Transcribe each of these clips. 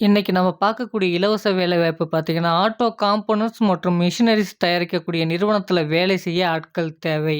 இன்றைக்கி நம்ம பார்க்கக்கூடிய இலவச வேலைவாய்ப்பு பார்த்தீங்கன்னா, ஆட்டோ காம்போனன்ட்ஸ் மற்றும் மிஷினரிஸ் தயாரிக்கக்கூடிய நிறுவனத்தில் வேலை செய்ய ஆட்கள் தேவை.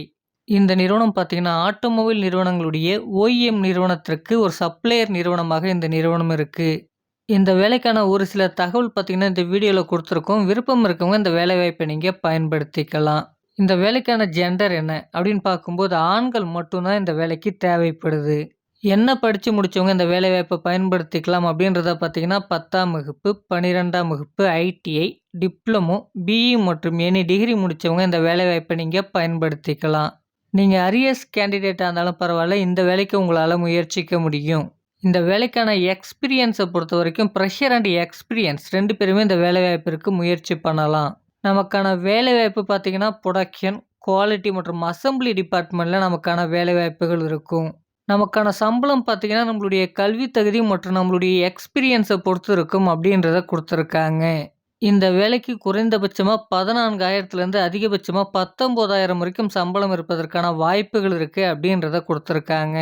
இந்த நிறுவனம் பார்த்தீங்கன்னா, ஆட்டோமொபைல் நிறுவனங்களுடைய ஓஇஎம் நிறுவனத்திற்கு ஒரு சப்ளையர் நிறுவனமாக இந்த நிறுவனம் இருக்குது இந்த வேலைக்கான ஒரு சில தகவல் பார்த்தீங்கன்னா, இந்த வீடியோவில் கொடுத்துருக்கோம் விருப்பம் இருக்கவங்க இந்த வேலைவாய்ப்பை நீங்கள் பயன்படுத்திக்கலாம். இந்த வேலைக்கான ஜெண்டர் என்ன? அப்படின்னு பார்க்கும்போது ஆண்கள் மட்டும்தான் இந்த வேலைக்கு தேவைப்படுது. என்ன படித்து முடிச்சவங்க இந்த வேலைவாய்ப்பை பயன்படுத்திக்கலாம் அப்படின்றத பார்த்தீங்கன்னா, 10ஆம் வகுப்பு, 12ஆம் வகுப்பு, ஐடிஐ, டிப்ளமோ, பிஇ மற்றும் எனி டிகிரி முடித்தவங்க இந்த வேலைவாய்ப்பை நீங்கள் பயன்படுத்திக்கலாம். நீங்கள் அரியர்ஸ் கேண்டிடேட்டாக இருந்தாலும் பரவாயில்ல இந்த வேலைக்கு உங்களால் முயற்சிக்க முடியும். இந்த வேலைக்கான எக்ஸ்பீரியன்ஸை பொறுத்த வரைக்கும் ப்ரெஷர் அண்ட் எக்ஸ்பீரியன்ஸ் ரெண்டு பேருமே இந்த வேலைவாய்ப்பிற்கு முயற்சி பண்ணலாம். நமக்கான வேலைவாய்ப்பு பார்த்தீங்கன்னா, புரொடக்ஷன், குவாலிட்டி மற்றும் அசெம்பிளி டிபார்ட்மெண்ட்டில் நமக்கான வேலைவாய்ப்புகள் இருக்கும். நமக்கான சம்பளம் பார்த்தீங்கன்னா, நம்மளுடைய கல்வி தகுதி மற்றும் நம்மளுடைய எக்ஸ்பீரியன்ஸை பொறுத்து இருக்கும் அப்படின்றத கொடுத்துருக்காங்க இந்த வேலைக்கு குறைந்தபட்சமாக பதினான்காயிரத்துலேருந்து அதிகபட்சமாக பத்தொம்போதாயிரம் வரைக்கும் சம்பளம் இருப்பதற்கான வாய்ப்புகள் இருக்குது அப்படின்றத கொடுத்துருக்காங்க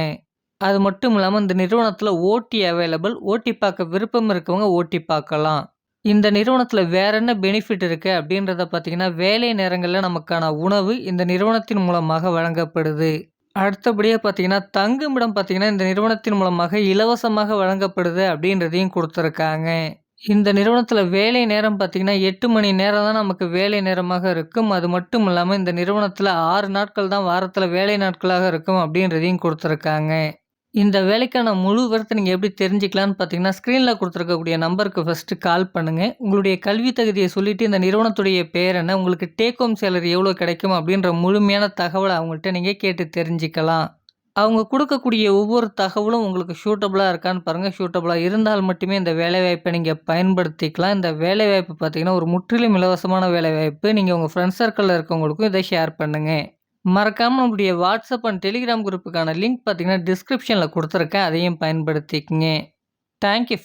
அது மட்டும் இல்லாமல் இந்த நிறுவனத்தில் ஓட்டி அவைலபிள். ஓட்டி பார்க்க விருப்பம் இருக்கவங்க ஓட்டி பார்க்கலாம். இந்த நிறுவனத்தில் வேற என்ன பெனிஃபிட் இருக்குது அப்படின்றத பார்த்தீங்கன்னா, வேலை நேரங்களில் நமக்கான உணவு இந்த நிறுவனத்தின் மூலமாக வழங்கப்படுது. அடுத்தபடியாக பார்த்தீங்கன்னா, தங்குமிடம் பார்த்தீங்கன்னா, இந்த நிறுவனத்தின் மூலமாக இலவசமாக வழங்கப்படுது அப்படின்றதையும் கொடுத்துருக்காங்க இந்த நிறுவனத்தில் வேலை நேரம் பார்த்தீங்கன்னா, எட்டு மணி நேரம் தான் நமக்கு வேலை நேரமாக இருக்கும். அது மட்டும் இல்லாமல் இந்த நிறுவனத்தில் ஆறு நாட்கள் தான் வாரத்தில் வேலை நாட்களாக இருக்கும் அப்படின்றதையும் கொடுத்துருக்காங்க இந்த வேலைக்கான முழு விவரத்தை நீங்கள் எப்படி தெரிஞ்சுக்கலான்னு பார்த்தீங்கன்னா, ஸ்க்ரீனில் கொடுத்துருக்கக்கூடிய நம்பருக்கு ஃபர்ஸ்ட்டு கால் பண்ணுங்கள் உங்களுடைய கல்வி தகுதியை சொல்லிட்டு இந்த நிறுவனத்துடைய பேர் என்ன? உங்களுக்கு டேக் ஹோம் சேலரி எவ்வளோ கிடைக்கும்? அப்படின்ற முழுமையான தகவலை அவங்கள்ட்ட நீங்கள் கேட்டு தெரிஞ்சுக்கலாம். அவங்க கொடுக்கக்கூடிய ஒவ்வொரு தகவலும் உங்களுக்கு ஷூட்டபுளாக இருக்கான்னு பாருங்கள் ஷூட்டபுளாக இருந்தால் மட்டுமே இந்த வேலைவாய்ப்பை நீங்கள் பயன்படுத்திக்கலாம். இந்த வேலைவாய்ப்பு பார்த்தீங்கன்னா, ஒரு முற்றிலும் இலவசமான வேலைவாய்ப்பு. நீங்கள் உங்கள் ஃப்ரெண்ட்ஸ் சர்க்கிளில் இருக்கவங்களுக்கும் இதை ஷேர் பண்ணுங்கள் மறக்காமல் நம்மளுடைய வாட்ஸ்அப் அண்ட் டெலிகிராம் குரூப்புக்கான லிங்க் பார்த்தீங்கன்னா, டிஸ்கிரிப்ஷனில் கொடுத்துருக்கேன் அதையும் பயன்படுத்திக்கங்க. Thank you